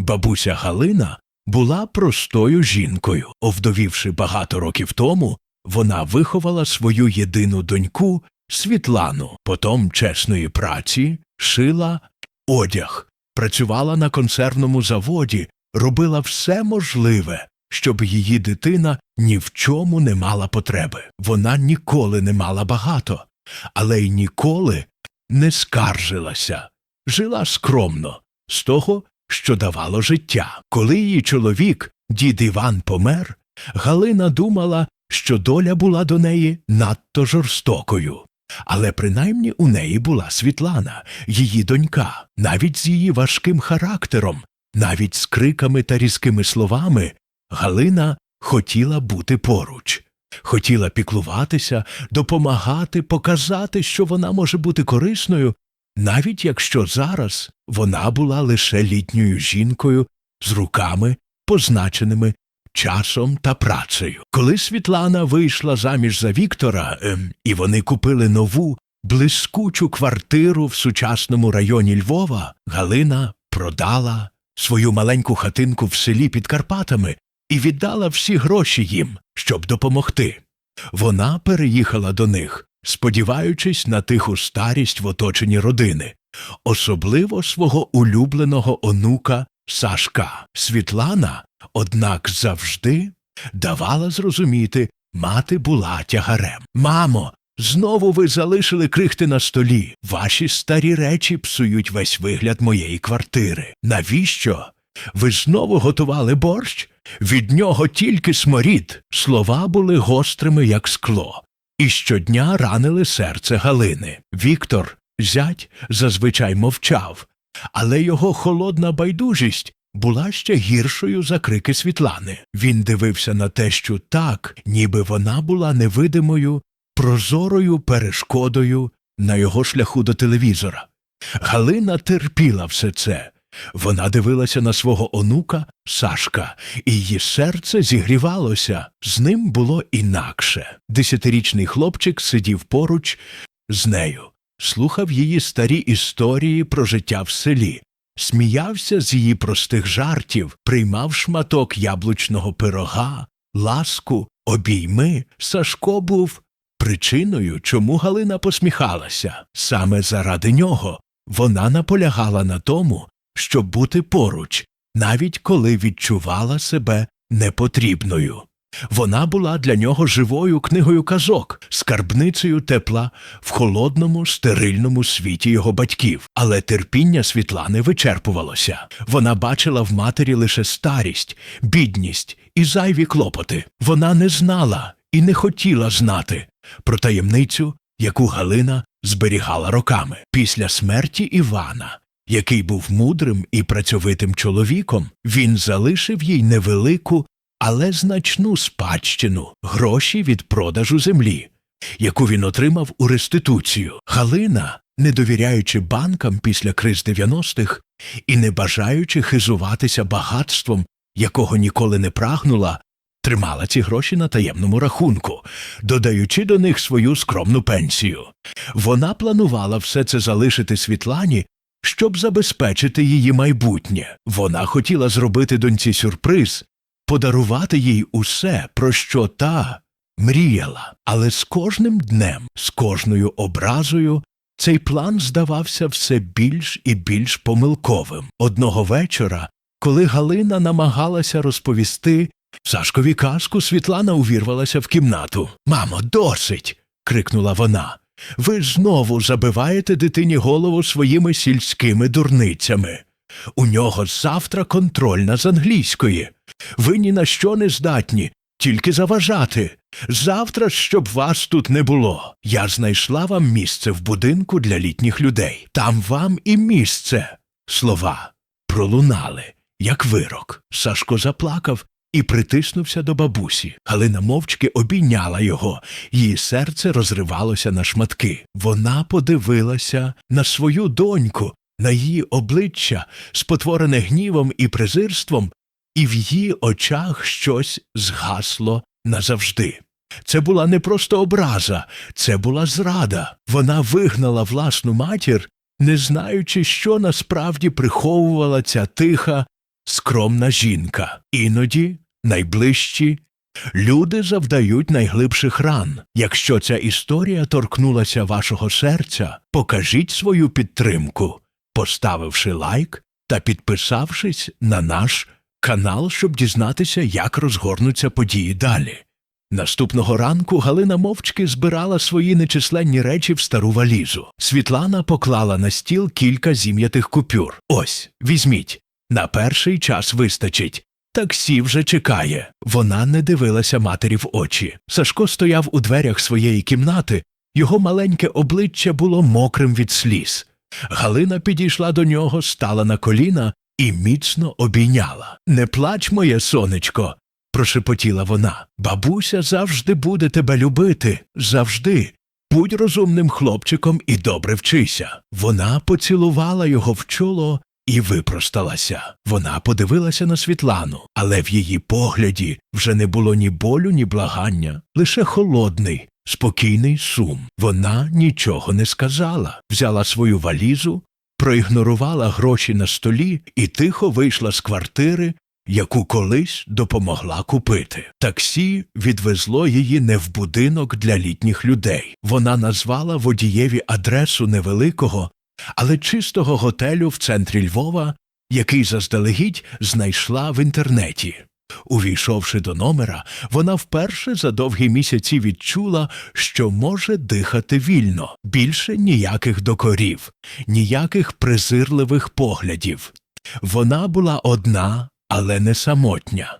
Бабуся Галина була простою жінкою. Овдовівши багато років тому, вона виховала свою єдину доньку Світлану, потом чесної праці, шила одяг, працювала на консервному заводі, робила все можливе, щоб її дитина ні в чому не мала потреби. Вона ніколи не мала багато, але й ніколи не скаржилася, жила скромно, з того, що давало життя. Коли її чоловік, дід Іван, помер, Галина думала, що доля була до неї надто жорстокою. Але принаймні у неї була Світлана, її донька, навіть з її важким характером, навіть з криками та різкими словами, Галина хотіла бути поруч, хотіла піклуватися, допомагати, показати, що вона може бути корисною, навіть якщо зараз вона була лише літньою жінкою з руками, позначеними часом та працею. Коли Світлана вийшла заміж за Віктора, ем, і вони купили нову, блискучу квартиру в сучасному районі Львова, Галина продала свою маленьку хатинку в селі під Карпатами і віддала всі гроші їм, щоб допомогти. Вона переїхала до них, сподіваючись на тиху старість в оточенні родини, особливо свого улюбленого онука Сашка. Світлана, однак, завжди давала зрозуміти, мати була тягарем. Мамо, знову ви залишили крихти на столі. Ваші старі речі псують весь вигляд моєї квартири. Навіщо? Ви знову готували борщ? Від нього тільки сморід. Слова були гострими, як скло, і щодня ранили серце Галини. Віктор, зять, зазвичай мовчав, але його холодна байдужість була ще гіршою за крики Світлани. Він дивився на тещу так, ніби вона була невидимою, прозорою перешкодою на його шляху до телевізора. Галина терпіла все це. Вона дивилася на свого онука Сашка, і її серце зігрівалося. З ним було інакше. Десятирічний хлопчик сидів поруч з нею, слухав її старі історії про життя в селі, сміявся з її простих жартів, приймав шматок яблучного пирога, ласку, обійми. Сашко був причиною, чому Галина посміхалася. Саме заради нього вона наполягала на тому, щоб бути поруч, навіть коли відчувала себе непотрібною. Вона була для нього живою книгою казок, скарбницею тепла в холодному, стерильному світі його батьків. Але терпіння Світлани вичерпувалося. Вона бачила в матері лише старість, бідність і зайві клопоти. Вона не знала і не хотіла знати про таємницю, яку Галина зберігала роками. Після смерті Івана, який був мудрим і працьовитим чоловіком, він залишив їй невелику але значну спадщину гроші від продажу землі, яку він отримав у реституцію. Галина, не довіряючи банкам після криз 90-х і не бажаючи хизуватися багатством, якого ніколи не прагнула, тримала ці гроші на таємному рахунку, додаючи до них свою скромну пенсію. Вона планувала все це залишити Світлані. Щоб забезпечити її майбутнє, вона хотіла зробити доньці сюрприз подарувати їй усе, про що та мріяла. Але з кожним днем, з кожною образою, цей план здавався все більш і більш помилковим. Одного вечора, коли Галина намагалася розповісти Сашкові казку, Світлана увірвалася в кімнату. Мамо, досить. крикнула вона. Ви знову забиваєте дитині голову своїми сільськими дурницями. У нього завтра контрольна з англійської. Ви ні на що не здатні, тільки заважати. Завтра, щоб вас тут не було. Я знайшла вам місце в будинку для літніх людей. Там вам і місце. Слова пролунали, як вирок. Сашко заплакав і притиснувся до бабусі. Галина мовчки обійняла його, її серце розривалося на шматки. Вона подивилася на свою доньку, на її обличчя, спотворене гнівом і презирством, і в її очах щось згасло назавжди. Це була не просто образа, це була зрада. Вона вигнала власну матір, не знаючи, що насправді приховувала ця тиха, скромна жінка, іноді найближчі. Люди завдають найглибших ран. Якщо ця історія торкнулася вашого серця, покажіть свою підтримку, поставивши лайк та підписавшись на наш канал, щоб дізнатися, як розгорнуться події далі. Наступного ранку Галина мовчки збирала свої нечисленні речі в стару валізу. Світлана поклала на стіл кілька зім'ятих купюр. Ось, візьміть. На перший час вистачить. Таксі вже чекає. Вона не дивилася матері в очі. Сашко стояв у дверях своєї кімнати, його маленьке обличчя було мокрим від сліз. Галина підійшла до нього, стала на коліна і міцно обійняла. Не плач, моє сонечко, прошепотіла вона. Бабуся завжди буде тебе любити, завжди. Будь розумним хлопчиком і добре вчися. Вона поцілувала його в чоло і випросталася. Вона подивилася на Світлану, але в її погляді вже не було ні болю, ні благання, лише холодний, спокійний сум. Вона нічого не сказала, взяла свою валізу, проігнорувала гроші на столі і тихо вийшла з квартири, яку колись допомогла купити. Таксі відвезло її не в будинок для літніх людей. Вона назвала водієві адресу невеликого, але чистого готелю в центрі Львова, який заздалегідь знайшла в інтернеті. Увійшовши до номера, вона вперше за довгі місяці відчула, що може дихати вільно, більше ніяких докорів, ніяких презирливих поглядів. Вона була одна, але не самотня.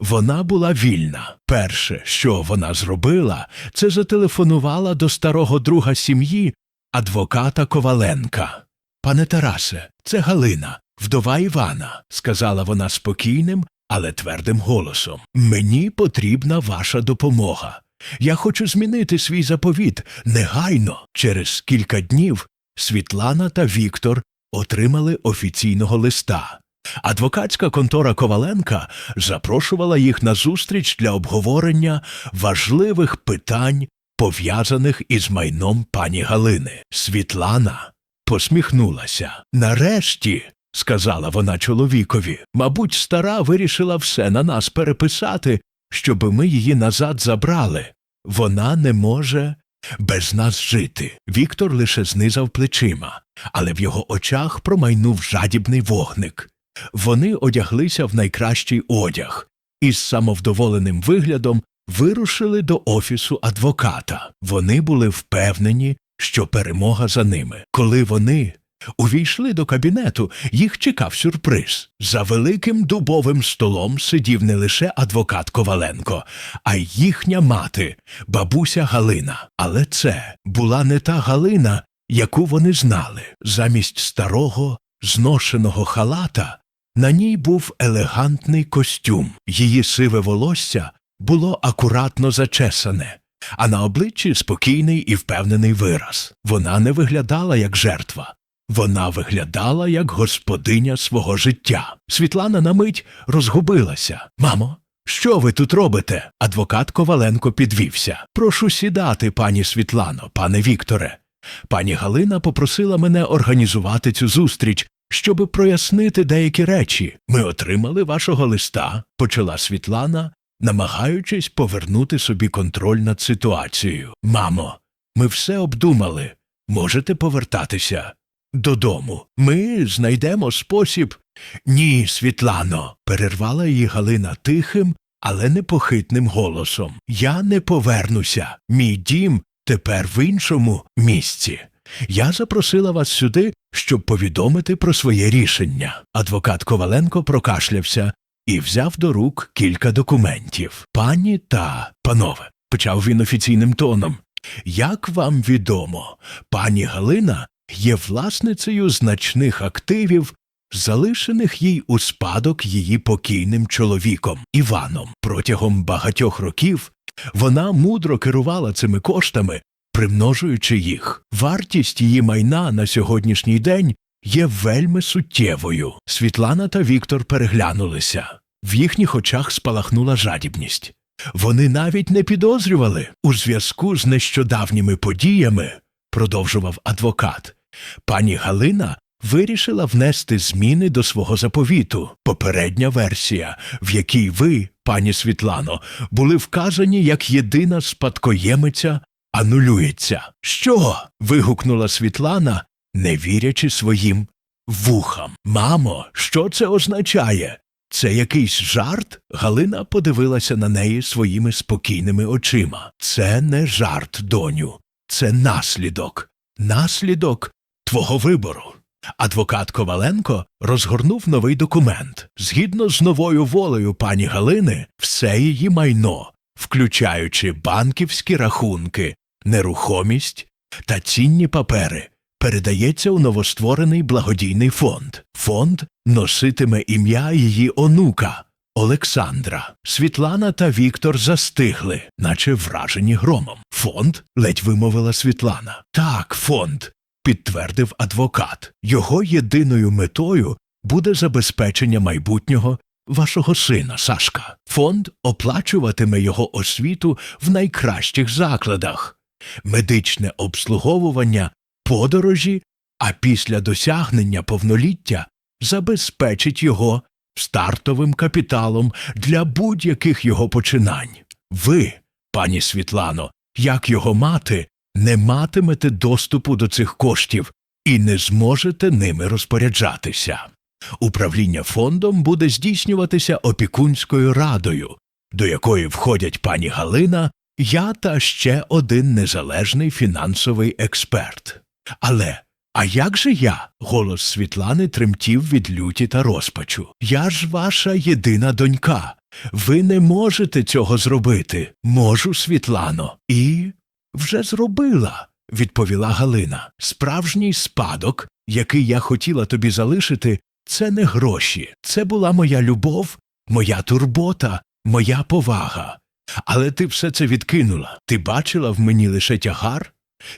Вона була вільна. Перше, що вона зробила, це зателефонувала до старого друга сім'ї, адвоката Коваленка. Пане Тарасе, це Галина, вдова Івана, сказала вона спокійним, але твердим голосом. Мені потрібна ваша допомога. Я хочу змінити свій заповіт негайно. Через кілька днів Світлана та Віктор отримали офіційного листа. Адвокатська контора Коваленка запрошувала їх на зустріч для обговорення важливих питань, пов'язаних із майном пані Галини. Світлана посміхнулася. Нарешті, сказала вона чоловікові, мабуть, стара вирішила все на нас переписати, щоби ми її назад забрали. Вона не може без нас жити. Віктор лише знизав плечима, але в його очах промайнув жадібний вогник. Вони одяглися в найкращий одяг і з самовдоволеним виглядом вирушили до офісу адвоката. Вони були впевнені, що перемога за ними. Коли вони увійшли до кабінету, їх чекав сюрприз. За великим дубовим столом сидів не лише адвокат Коваленко, а й їхня мати, бабуся Галина. Але це була не та Галина, яку вони знали. Замість старого, зношеного халата на ній був елегантний костюм, її сиве волосся було акуратно зачесане, а на обличчі спокійний і впевнений вираз. Вона не виглядала як жертва. Вона виглядала як господиня свого життя. Світлана на мить розгубилася. Мамо, що ви тут робите? Адвокат Коваленко підвівся. Прошу сідати, пані Світлано, пане Вікторе. Пані Галина попросила мене організувати цю зустріч, щоби прояснити деякі речі. Ми отримали вашого листа, почала Світлана, намагаючись повернути собі контроль над ситуацією. Мамо, ми все обдумали. Можете повертатися додому. Ми знайдемо спосіб. Ні, Світлано, перервала її Галина тихим, але непохитним голосом. Я не повернуся. Мій дім тепер в іншому місці. Я запросила вас сюди, щоб повідомити про своє рішення. Адвокат Коваленко прокашлявся і взяв до рук кілька документів. Пані та панове, почав він офіційним тоном. Як вам відомо, пані Галина є власницею значних активів, залишених їй у спадок її покійним чоловіком Іваном. Протягом багатьох років вона мудро керувала цими коштами, примножуючи їх. Вартість її майна на сьогоднішній день є вельми суттєвою. Світлана та Віктор переглянулися. В їхніх очах спалахнула жадібність. Вони навіть не підозрювали у зв'язку з нещодавніми подіями, продовжував адвокат. Пані Галина вирішила внести зміни до свого заповіту. Попередня версія, в якій ви, пані Світлано, були вказані як єдина спадкоємиця, анулюється. Що? вигукнула Світлана, не вірячи своїм вухам. Мамо, що це означає? Це якийсь жарт? Галина подивилася на неї своїми спокійними очима. Це не жарт, доню, це наслідок. Наслідок твого вибору. Адвокат Коваленко розгорнув новий документ. Згідно з новою волею пані Галини, все її майно, включаючи банківські рахунки, нерухомість та цінні папери, передається у новостворений благодійний фонд. Фонд носитиме ім'я її онука Олександра. Світлана та Віктор застигли, наче вражені громом. Фонд? ледь вимовила Світлана. Так, фонд. Підтвердив адвокат. Його єдиною метою буде забезпечення майбутнього вашого сина Сашка. Фонд оплачуватиме його освіту в найкращих закладах, медичне обслуговування, подорожі, а після досягнення повноліття забезпечить його стартовим капіталом для будь-яких його починань. Ви, пані Світлано, як його мати, не матимете доступу до цих коштів і не зможете ними розпоряджатися. Управління фондом буде здійснюватися опікунською радою, до якої входять пані Галина, я та ще один незалежний фінансовий експерт. Але а як же я? Голос Світлани тремтів від люті та розпачу. Я ж ваша єдина донька. Ви не можете цього зробити. Можу, Світлано. І вже зробила, відповіла Галина. Справжній спадок, який я хотіла тобі залишити, це не гроші. Це була моя любов, моя турбота, моя повага. Але ти все це відкинула. Ти бачила в мені лише тягар,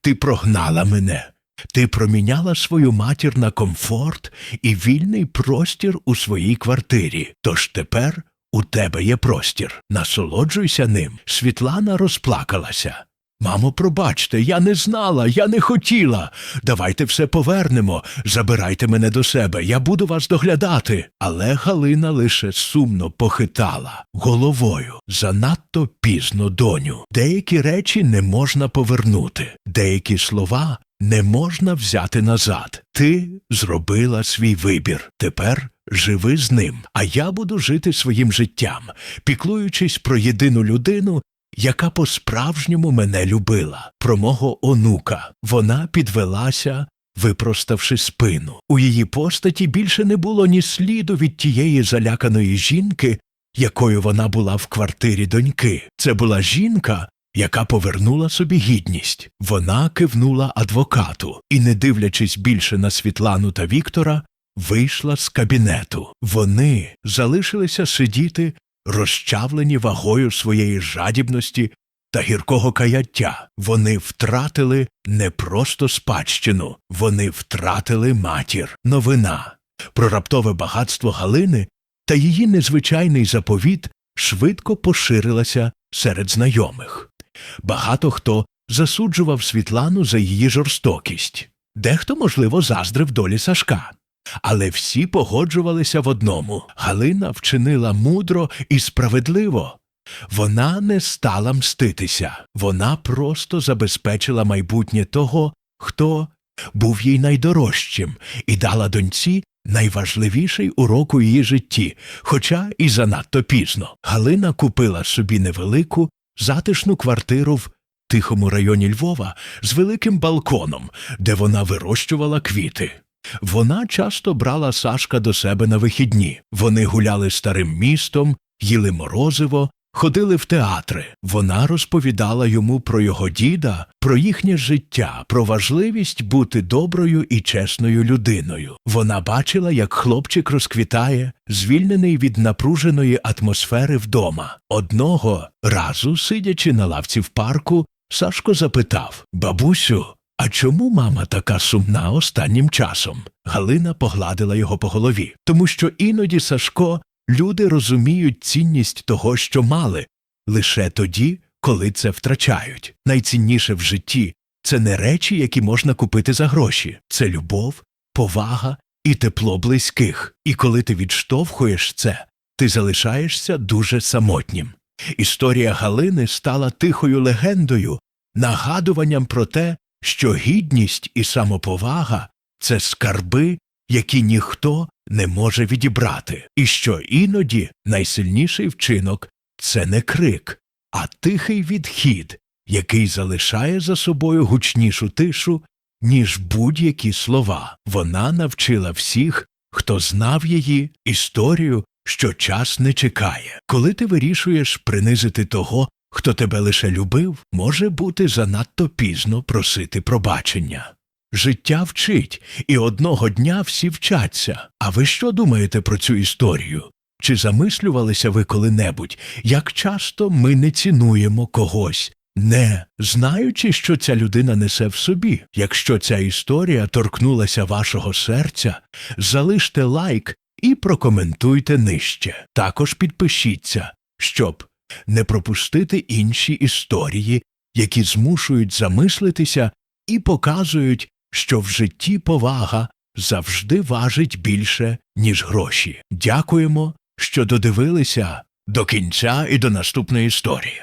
ти прогнала мене. Ти проміняла свою матір на комфорт і вільний простір у своїй квартирі. Тож тепер у тебе є простір. Насолоджуйся ним. Світлана розплакалася. Мамо, пробачте, я не знала, я не хотіла. Давайте все повернемо, забирайте мене до себе, я буду вас доглядати. Але Галина лише сумно похитала головою. Занадто пізно, доню. Деякі речі не можна повернути, деякі слова не можна взяти назад. Ти зробила свій вибір. Тепер живи з ним, а я буду жити своїм життям, піклуючись про єдину людину, яка по-справжньому мене любила, про мого онука. Вона підвелася, випроставши спину. У її постаті більше не було ні сліду від тієї заляканої жінки, якою вона була в квартирі доньки. Це була жінка, яка повернула собі гідність. Вона кивнула адвокату і, не дивлячись більше на Світлану та Віктора, вийшла з кабінету. Вони залишилися сидіти, розчавлені вагою своєї жадібності та гіркого каяття. Вони втратили не просто спадщину, вони втратили матір. Новина про раптове багатство Галини та її незвичайний заповіт швидко поширилася серед знайомих. Багато хто засуджував Світлану за її жорстокість, дехто, можливо, заздрив долі Сашка. Але всі погоджувалися в одному Галина вчинила мудро і справедливо. Вона не стала мститися, вона просто забезпечила майбутнє того, хто був їй найдорожчим, і дала доньці найважливіший урок у її житті, хоча і занадто пізно. Галина купила собі невелику, затишну квартиру в тихому районі Львова з великим балконом, де вона вирощувала квіти. Вона часто брала Сашка до себе на вихідні. Вони гуляли старим містом, їли морозиво, ходили в театри. Вона розповідала йому про його діда, про їхнє життя, про важливість бути доброю і чесною людиною. Вона бачила, як хлопчик розквітає, звільнений від напруженої атмосфери вдома. Одного разу, сидячи на лавці в парку, Сашко запитав Бабусю, а чому мама така сумна останнім часом? Галина погладила його по голові, тому що іноді Сашко люди розуміють цінність того, що мали, лише тоді, коли це втрачають. Найцінніше в житті це не речі, які можна купити за гроші, це любов, повага і тепло близьких, і коли ти відштовхуєш це, ти залишаєшся дуже самотнім. Історія Галини стала тихою легендою, нагадуванням про те, що гідність і самоповага це скарби, які ніхто не може відібрати, і що іноді найсильніший вчинок це не крик, а тихий відхід, який залишає за собою гучнішу тишу, ніж будь-які слова. Вона навчила всіх, хто знав її, історію, що час не чекає. Коли ти вирішуєш принизити того, хто тебе лише любив, може бути занадто пізно просити пробачення. Життя вчить, і одного дня всі вчаться. А ви що думаєте про цю історію? Чи замислювалися ви коли-небудь, як часто ми не цінуємо когось, не знаючи, що ця людина несе в собі? Якщо ця історія торкнулася вашого серця, залиште лайк і прокоментуйте нижче. Також підпишіться, щоб не пропустити інші історії, які змушують замислитися і показують, що в житті повага завжди важить більше, ніж гроші. Дякуємо, що додивилися до кінця і до наступної історії.